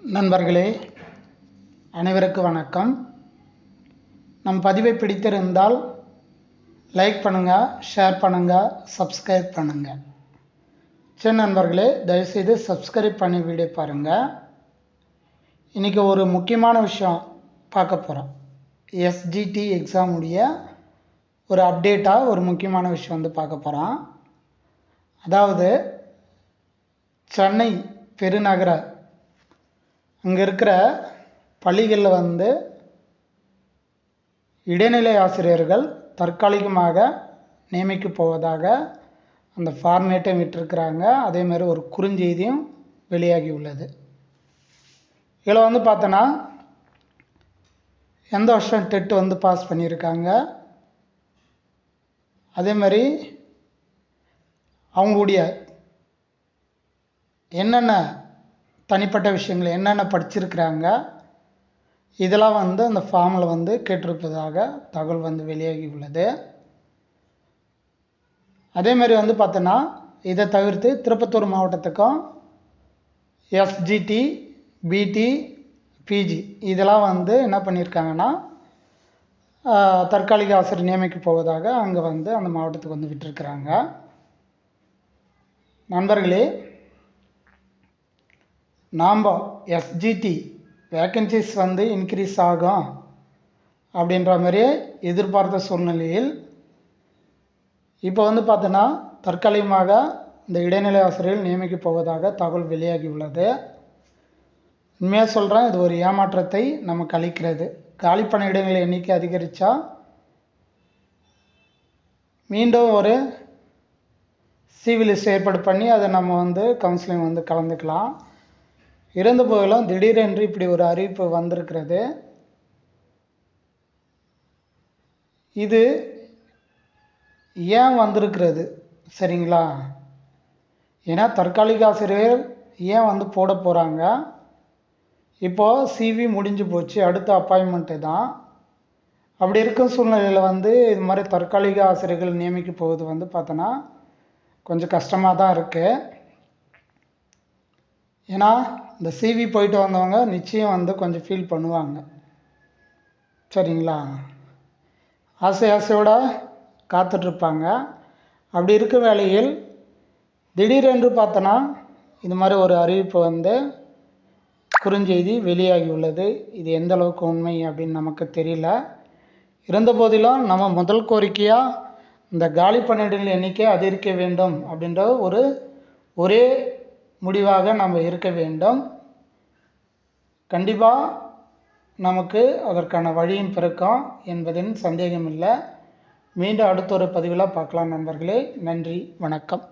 நண்பர்களே அனைவருக்கும் வணக்கம். நம் பதிவை பிடித்திருந்தால் லைக் பண்ணுங்கள் ஷேர் பண்ணுங்கள் சப்ஸ்கிரைப் பண்ணுங்கள் சரி நண்பர்களே தயவுசெய்து சப்ஸ்கிரைப் பண்ணி வீடியோ பாருங்கள் இன்றைக்கி ஒரு முக்கியமான விஷயம் பார்க்க போகிறோம் எஸ்ஜிடி எக்ஸாம் உடைய ஒரு அப்டேட்டாக ஒரு முக்கியமான விஷயம் வந்து பார்க்க போகிறோம் அதாவது சென்னை பெருநகர அங்கே இருக்கிற பள்ளிகளில் வந்து இடைநிலை ஆசிரியர்கள் தற்காலிகமாக நியமிக்க போவதாக அந்த ஃபார்மேட்டையும் விட்டுருக்குறாங்க. அதேமாதிரி ஒரு குறுஞ்செய்தியும் வெளியாகி உள்ளது. இதில் வந்து பார்த்தோன்னா எந்த வருஷம் டெட் வந்து பாஸ் பண்ணியிருக்காங்க? அதேமாதிரி அவங்களுடைய என்னென்ன தனிப்பட்ட விஷயங்கள் என்னென்ன படிச்சிருக்கிறாங்க இதெல்லாம் வந்து அந்த ஃபார்மில் வந்து கேட்டிருப்பதாக தகவல் வந்து வெளியாகி உள்ளது. அதேமாதிரி வந்து பார்த்தோன்னா இதை தவிர்த்து திருப்பத்தூர் மாவட்டத்துக்கும் எஸ்ஜிடி பிடி பிஜி இதெல்லாம் வந்து என்ன பண்ணியிருக்காங்கன்னா தற்காலிக ஆசிரியர் நியமிக்க போவதாக அங்கே வந்து அந்த மாவட்டத்துக்கு வந்து விட்டுருக்குறாங்க. நண்பர்களே நாம் எஸ்ஜிடி வேக்கன்சிஸ் வந்து இன்க்ரீஸ் ஆகும் அப்படின்ற மாதிரியே எதிர்பார்த்த சூழ்நிலையில் இப்போ வந்து பார்த்தோன்னா தற்காலிகமாக இந்த இடைநிலை ஆசிரியர்கள் நியமிக்க போவதாக தகவல் வெளியாகி உள்ளது. உண்மையாக சொல்கிறேன் இது ஒரு ஏமாற்றத்தை நமக்கு அளிக்கிறது. காலி பணியிடங்கள் எண்ணிக்கை அதிகரித்தா மீண்டும் ஒரு சிவிலிஸ்ட் ஏற்பாடு பண்ணி அதை நம்ம வந்து கவுன்சிலிங் வந்து கலந்துக்கலாம். இருந்த போதிலும் திடீரென்று இப்படி ஒரு அறிவிப்பு வந்திருக்கிறது. இது ஏன் வந்திருக்கிறது? சரிங்களா? ஏன்னா தற்காலிக ஆசிரியர் ஏன் வந்து போட போகிறாங்க இப்போது சிவி முடிஞ்சு போச்சு. அடுத்த அப்பாயின்மெண்ட்டு தான். அப்படி இருக்கும் சூழ்நிலையில் வந்து இது மாதிரி தற்காலிக ஆசிரியர்கள் நியமிக்க போவது வந்து பார்த்தோன்னா கொஞ்சம் கஷ்டமாக தான் இருக்குது ஏன்னா இந்த சிவி போயிட்டு வந்தவங்க நிச்சயம் வந்து கொஞ்சம் ஃபீல் பண்ணுவாங்க. சரிங்களா? ஆசை ஆசையோட காத்துட்ருப்பாங்க. அப்படி இருக்க வேளையில் திடீரென்று பார்த்தோன்னா இது மாதிரி ஒரு அறிவிப்பு வந்து குறுஞ்செய்தி வெளியாகி உள்ளது. இது எந்த அளவுக்கு உண்மை அப்படின்னு நமக்கு தெரியல. இருந்தபோதிலும் நம்ம முதல் கோரிக்கையாக இந்த காலி பணியிடங்கள் எண்ணிக்கை அதிகரிக்க வேண்டும் அப்படின்ற ஒரு ஒரே முடிவாக நம்ம இருக்க வேண்டும். கண்டிப்பாக நமக்கு அதற்கான வழியும் பிறக்கும் என்பதின் சந்தேகமில்லை. மீண்டும் அடுத்த ஒரு பதிவில் பார்க்கலாம் நண்பர்களே. நன்றி. வணக்கம்.